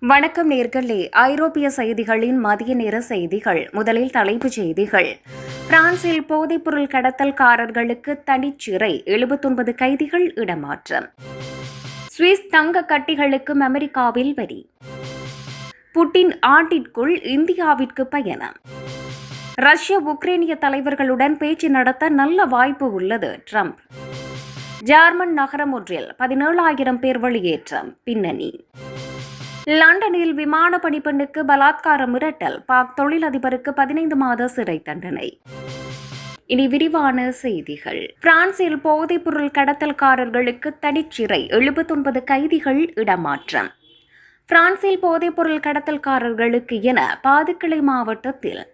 வணக்கம் நேர்களே. ஐரோப்பிய செய்திகளின் மதிய நேர செய்திகள். முதலில் தலைப்புச் செய்திகள். பிரான்சில் போதைப்பொருள் கடத்தல்காரர்களுக்கு தனிச்சிறை. எழுபத்தொன்பது கைதிகள் இடமாற்றம். சுவிஸ் தங்க கட்டிகளுக்கும் அமெரிக்காவில் வரி புட்டின் ஆண்டிற்குள் இந்தியாவிற்கு பயணம். ரஷ்ய உக்ரைனிய தலைவர்களுடன் பேச்சு நடத்த நல்ல வாய்ப்பு உள்ளது ட்ரம்ப். ஜெர்மன் நகரம் ஒன்றில் பதினேழாயிரம் பேர் வெளியேற்றம் பின்னணி. லண்டனில் விமான பணிப்பெண்ணுக்கு பலாத்கார மிரட்டல். பாக் தொழிலதிபருக்கு பதினைந்து மாத சிறை தண்டனை. இனி விரிவான செய்திகள். பிரான்சில் போதைப்பொருள் கடத்தல்காரர்களுக்கு தனிச்சிறை எழுபத்தொன்பது கைதிகள் இடமாற்றம். பிரான்சில் போதைப்பொருள் கடத்தல்காரர்களுக்கு என பாதுக்கிளை மாவட்டத்தில்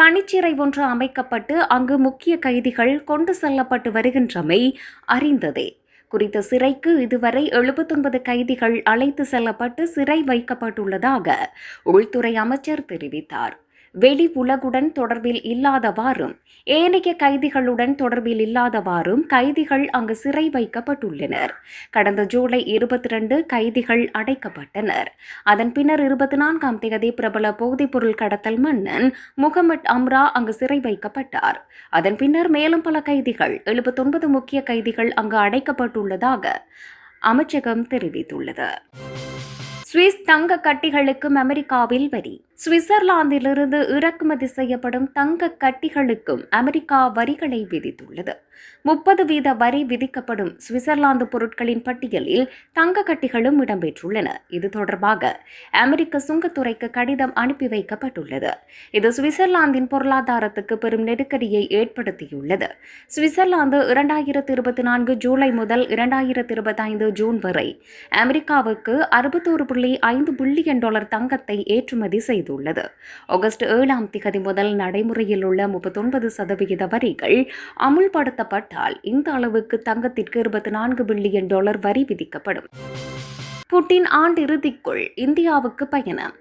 தனிச்சிறை ஒன்று அமைக்கப்பட்டு அங்கு முக்கிய கைதிகள் கொண்டு செல்லப்பட்டு வருகின்றமை அறிந்ததே. குறித்த சிறைக்கு இதுவரை எழுபத்தொன்பது கைதிகள் அழைத்து செல்லப்பட்டு சிறை வைக்கப்பட்டுள்ளதாக உள்துறை அமைச்சர் தெரிவித்தார். வெளி உலகுடன் தொடர்பில் இல்லாதவாறும் ஏனைய கைதிகளுடன் தொடர்பில் இல்லாதவாறும் கைதிகள் அங்கு சிறை வைக்கப்பட்டுள்ளனர். கடந்த ஜூலை இருபத்தி ரெண்டு கைதிகள் அடைக்கப்பட்டனர். அதன் பின்னர் இருபத்தி நான்காம் தேதி பிரபல போதைப்பொருள் கடத்தல் மன்னன் முகமட் அம்ரா அங்கு சிறை வைக்கப்பட்டார். அதன் பின்னர் மேலும் பல கைதிகள் எழுபத்தொன்பது முக்கிய கைதிகள் அங்கு அடைக்கப்பட்டுள்ளதாக அமைச்சகம் தெரிவித்துள்ளது. சுவிஸ் தங்க கட்டிகளுக்கும் அமெரிக்காவில் வரி. சுவிட்சர்லாந்திலிருந்து இறக்குமதி செய்யப்படும் தங்க கட்டிகளுக்கும் அமெரிக்கா வரிகளை விதித்துள்ளது. முப்பது வீத வரி விதிக்கப்படும் சுவிட்சர்லாந்து பொருட்களின் பட்டியலில் தங்க கட்டிகளும் இடம்பெற்றுள்ளன. இது தொடர்பாக அமெரிக்க சுங்கத்துறைக்கு கடிதம் அனுப்பி வைக்கப்பட்டுள்ளது. இது சுவிட்சர்லாந்தின் பொருளாதாரத்துக்கு பெரும் நெருக்கடியை ஏற்படுத்தியுள்ளது. சுவிட்சர்லாந்து இரண்டாயிரத்தி இருபத்தி நான்கு ஜூலை முதல் இரண்டாயிரத்தி இருபத்தி ஐந்து ஜூன் வரை அமெரிக்காவுக்கு அறுபத்தோரு புள்ளி ஐந்து பில்லியன் டாலர் தங்கத்தை ஏற்றுமதி செய்துள்ளது. ஆகஸ்ட் ஏழாம் திகதி முதல் நடைமுறையில் உள்ள முப்பத்தொன்பது சதவிகித வரிகள் அமுல்படுத்தப்பட்டால் இந்த அளவுக்கு தங்கத்திற்கு இருபத்தி நான்கு பில்லியன் டாலர் வரி விதிக்கப்படும். புட்டின் ஆண்டிறுதிக்குள் இந்தியாவுக்கு பயணம்.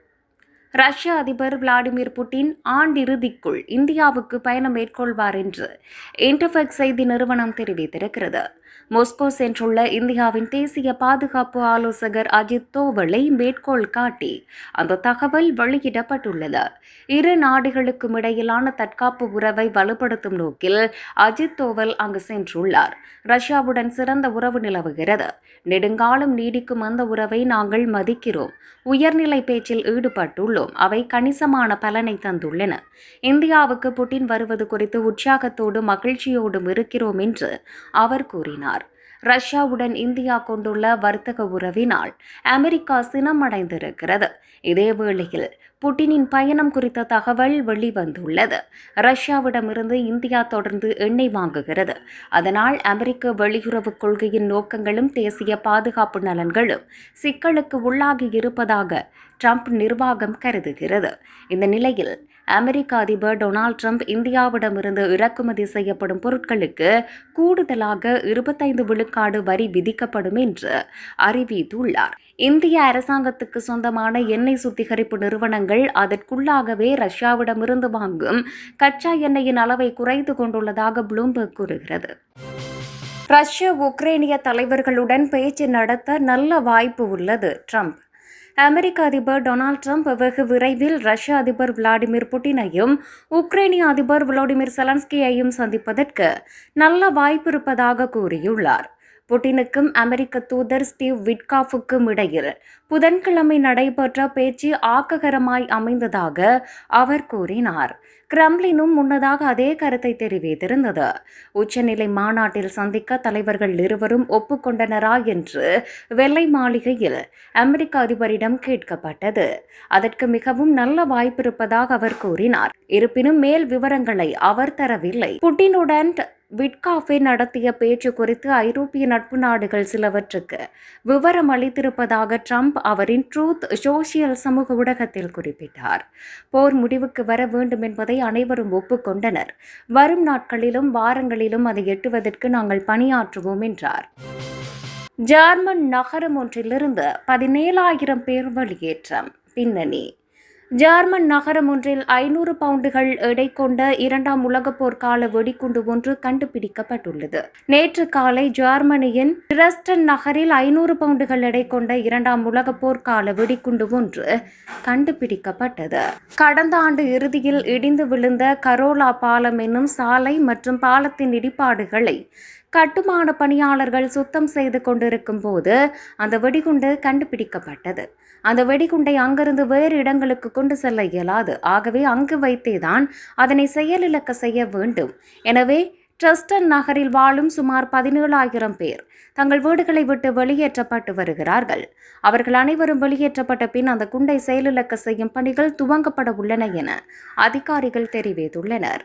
ரஷ்ய அதிபர் விளாடிமிர் புட்டின் ஆண்டிறுதிக்குள் இந்தியாவுக்கு பயணம் மேற்கொள்வார் என்று இன்டர்ஃபெக்ஸ் செய்தி நிறுவனம் தெரிவித்திருக்கிறது. மொஸ்கோ சென்றுள்ள இந்தியாவின் தேசிய பாதுகாப்பு ஆலோசகர் அஜித் தோவலை மேற்கோள் காட்டி அந்த தகவல் வெளியிடப்பட்டுள்ளது. இரு நாடுகளுக்கும் இடையிலான தற்காப்பு உறவை வலுப்படுத்தும் நோக்கில் அஜித் தோவல் அங்கு சென்றுள்ளார். ரஷ்யாவுடன் சிறந்த உறவு நிலவுகிறது. நெடுங்காலம் நீடிக்கும் அந்த உறவை நாங்கள் மதிக்கிறோம். உயர்நிலை பேச்சில் ஈடுபட்டுள்ளோம். அவை கணிசமான பலனை தந்துள்ளன. இந்தியாவுக்கு புட்டின் வருவது குறித்து உற்சாகத்தோடும் மகிழ்ச்சியோடும் இருக்கிறோம் என்று அவர் கூறினார். ரஷ்யாவுடன் இந்தியா கொண்டுள்ள வர்த்தக உறவினால் அமெரிக்கா சினமடைந்திருக்கிறது. இதேவேளையில் புட்டினின் பயணம் குறித்த தகவல் வெளிவந்துள்ளது. ரஷ்யாவிடமிருந்து இந்தியா தொடர்ந்து எண்ணெய் வாங்குகிறது. அதனால் அமெரிக்க வெளியுறவு கொள்கையின் நோக்கங்களும் தேசிய பாதுகாப்பு நலன்களும் சிக்கலுக்கு உள்ளாகி இருப்பதாக ட்ரம்ப் நிர்வாகம் கருதுகிறது. இந்த நிலையில் அமெரிக்க அதிபர் டொனால்ட் ட்ரம்ப் இந்தியாவிடமிருந்து இறக்குமதி செய்யப்படும் பொருட்களுக்கு கூடுதலாக இருபத்தைந்து விழுக்காடு வரி விதிக்கப்படும் என்று அறிவித்துள்ளார். இந்திய அரசாங்கத்துக்கு சொந்தமான எண்ணெய் சுத்திகரிப்பு நிறுவனங்கள் அதற்குள்ளாகவே ரஷ்யாவிடமிருந்து வாங்கும் கச்சா எண்ணெயின் அளவை குறைத்து கொண்டுள்ளதாக ப்ளூம்பர்க் கூறுகிறது. ரஷ்ய உக்ரைனிய தலைவர்களுடன் பேச்சு நடத்த நல்ல வாய்ப்பு உள்ளது ட்ரம்ப். அமெரிக்க அதிபர் டொனால்ட் ட்ரம்ப் வெகு விரைவில் ரஷ்ய அதிபர் விளாடிமிர் புட்டினையும் உக்ரைனிய அதிபர் விளாடிமிர் செலன்ஸ்கியையும் சந்திப்பதற்கு நல்ல வாய்ப்பு இருப்பதாக கூறியுள்ளார். புட்டினுக்கும் அமெரிக்க தூதர் ஸ்டீவ் விட்காஃபுக்கும் இடையில் புதன்கிழமை நடைபெற்ற பேச்சு ஆக்ககரமாய் அமைந்ததாக அவர் கூறினார். கிரம்லினும் முன்னதாக அதே கருத்தை தெரிவித்திருந்தது. உச்சநிலை மாநாட்டில் சந்திக்க தலைவர்கள் இருவரும் ஒப்புக்கொண்டனரா என்று வெள்ளை மாளிகையில் அமெரிக்க அதிபரிடம் கேட்கப்பட்டது. அதற்கு மிகவும் நல்ல வாய்ப்பு இருப்பதாக அவர் கூறினார். இருப்பினும் மேல் விவரங்களை அவர் தரவில்லை. புட்டினுடன் விட்காஃபே நடத்திய பேச்சு குறித்து ஐரோப்பிய நட்பு நாடுகள் சிலவற்றுக்கு விவரம் அளித்திருப்பதாக ட்ரம்ப் அவரின் ட்ரூத் சோசியல் சமூக ஊடகத்தில் குறிப்பிட்டார். போர் முடிவுக்கு வர வேண்டும் என்பதை அனைவரும் ஒப்புக்கொண்டனர். வரும் நாட்களிலும் வாரங்களிலும் அதை எட்டுவதற்கு நாங்கள் பணியாற்றுவோம் என்றார். ஜெர்மன் நகரம் ஒன்றிலிருந்து பதினேழாயிரம் பேர் வெளியேற்றம். பின்னணி ஜெர்மன் நகரம் ஒன்றில் ஐநூறு பவுண்டுகள் எடை கொண்ட இரண்டாம் உலகப் போர் கால வெடிகுண்டு ஒன்று கண்டுபிடிக்கப்பட்டுள்ளது. நேற்று காலை ஜெர்மனியின் டிரஸ்டன் நகரில் ஐநூறு பவுண்டுகள் எடை கொண்ட இரண்டாம் உலகப் போர் கால வெடிகுண்டு ஒன்று கண்டுபிடிக்கப்பட்டது. கடந்த ஆண்டு இறுதியில் இடிந்து விழுந்த கரோலா பாலம் என்னும் சாலை மற்றும் பாலத்தின் இடிபாடுகளை கட்டுமான பணியாளர்கள் சுத்தம் செய்து கொண்டிருக்கும் போது அந்த வெடிகுண்டு கண்டுபிடிக்கப்பட்டது. அந்த வெடிகுண்டை அங்கிருந்து வேறு இடங்களுக்கு கொண்டு செல்ல இயலாது. ஆகவே அங்கு வைத்தேதான் அதனை செயலிழக்க செய்ய வேண்டும். எனவே ட்ரஸ்டன் நகரில் வாழும் சுமார் பதினேழாயிரம் பேர் தங்கள் வீடுகளை விட்டு வெளியேற்றப்பட்டு வருகிறார்கள். அவர்கள் அனைவரும் வெளியேற்றப்பட்ட பின் அந்த குண்டை செயலிழக்க செய்யும் பணிகள் துவங்கப்பட உள்ளன என அதிகாரிகள் தெரிவித்துள்ளனர்.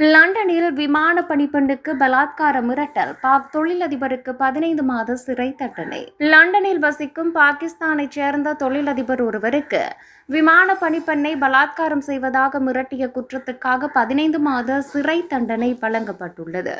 லண்டனில் விமான பணிப்பெண்ணுக்கு பலாத்கார மிரட்டல். பாக் தொழிலதிபருக்கு பதினைந்து மாத சிறை தண்டனை. லண்டனில் வசிக்கும் பாகிஸ்தானைச் சேர்ந்த தொழிலதிபர் ஒருவருக்கு விமான பணிப்பெண்ணை பலாத்காரம் செய்வதாக மிரட்டிய குற்றத்துக்காக பதினைந்து மாத சிறை தண்டனை வழங்கப்பட்டுள்ளது.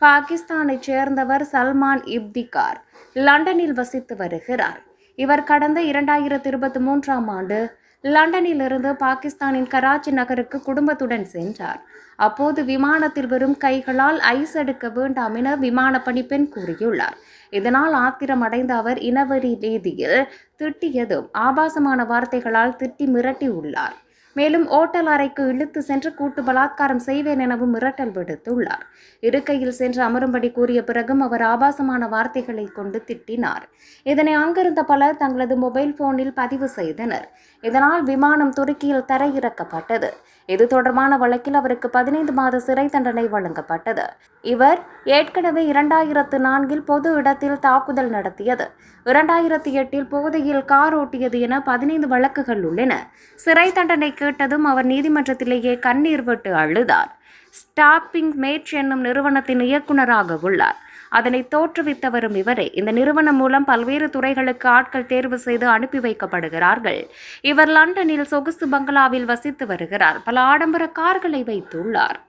பாகிஸ்தானைச் சேர்ந்தவர் சல்மான் இப்திகார் லண்டனில் வசித்து வருகிறார். இவர் கடந்த இரண்டாயிரத்தி இருபத்தி மூன்றாம் ஆண்டு லண்டனிலிருந்து பாகிஸ்தானின் கராச்சி நகருக்கு குடும்பத்துடன் சென்றார். அப்போது விமானத்தில் வரும் கைகளால் ஐஸ் எடுக்க வேண்டாம் என விமானப்பணி பெண் கூறியுள்ளார். இதனால் ஆத்திரமடைந்த அவர் இனவெறி ரீதியில் திட்டியதும் ஆபாசமான வார்த்தைகளால் திட்டி மிரட்டியுள்ளார் மேலும் ஓட்டல் அறைக்கு இழுத்து சென்று கூட்டு பலாத்காரம் செய்வேன் எனவும் மிரட்டல் விடுத்துள்ளார். இருக்கையில் சென்று அமரும்படி கூறிய பிறகும் அவர் ஆபாசமான வார்த்தைகளை கொண்டு திட்டினார். இதனை அங்கிருந்த பலர் தங்களது மொபைல் போனில் பதிவு செய்தனர். இதனால் விமானம் துருக்கியில் தரையிறக்கப்பட்டது. இது தொடர்பான வழக்கில் அவருக்கு பதினைந்து மாத சிறை தண்டனை வழங்கப்பட்டது. இவர் ஏற்கனவே இரண்டாயிரத்து நான்கில் பொது இடத்தில் தாக்குதல் நடத்தியது. இரண்டாயிரத்தி எட்டில் போதையில் கார் ஓட்டியது என பதினைந்து வழக்குகள் உள்ளன. சிறை தண்டனை கேட்டதும் அவர் நீதிமன்றத்திலேயே கண்ணீர் விட்டு அழுதார். ஸ்டாப்பிங் மேட்ச் என்னும் நிறுவனத்தின் இயக்குநராக உள்ளார். அதனை தோற்றுவித்தவரும் இவரே. இந்த நிறுவனம் மூலம் பல்வேறு துறைகளுக்கு ஆட்கள் தேர்வு செய்து அனுப்பி வைக்கப்படுகிறார்கள். இவர் லண்டனில் சொகுசு பங்களாவில் வசித்து வருகிறார். பல ஆடம்பர கார்களை வைத்துள்ளார்.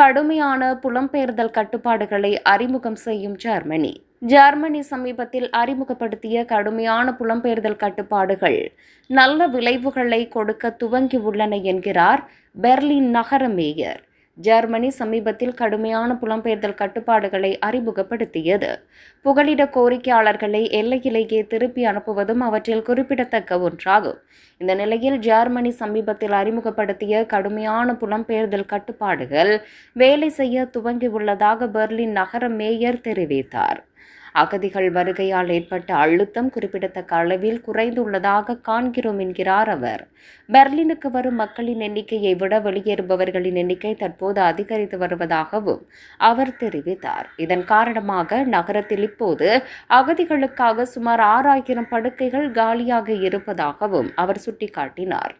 கடுமையான புலம்பெயர்தல் கட்டுப்பாடுகளை அறிமுகம் செய்யும் ஜெர்மனி. ஜெர்மனி சமீபத்தில் அறிமுகப்படுத்திய கடுமையான புலம்பெயர்தல் கட்டுப்பாடுகள் நல்ல விளைவுகளை கொடுக்க துவங்கியுள்ளன என்கிறார் பெர்லின் நகர மேயர். ஜெர்மனி சமீபத்தில் கடுமையான புலம்பெயர்தல் கட்டுப்பாடுகளை அறிமுகப்படுத்தியது. புகலிட கோரிக்கையாளர்களை எல்லையிலேயே திருப்பி அனுப்புவதும் அவற்றில் குறிப்பிடத்தக்க ஒன்றாகும். இந்த நிலையில் ஜெர்மனி சமீபத்தில் அறிமுகப்படுத்திய கடுமையான புலம்பெயர்தல் கட்டுப்பாடுகள் வேலை செய்ய துவங்கியுள்ளதாக பெர்லின் நகர மேயர் தெரிவித்தார். அகதிகள் வருகையால் ஏற்பட்ட அழுத்தம் குறிப்பிடத்தக்க அளவில் குறைந்துள்ளதாக காண்கிறோம் என்கிறார் அவர். பெர்லினுக்கு வரும் மக்களின் எண்ணிக்கையை விட வெளியேறுபவர்களின் எண்ணிக்கை தற்போது அதிகரித்து வருவதாகவும் அவர் தெரிவித்தார். இதன் காரணமாக நகரத்தில் இப்போது அகதிகளுக்காக சுமார் ஆறாயிரம் படுக்கைகள் காலியாக இருப்பதாகவும் அவர் சுட்டிக்காட்டினார்.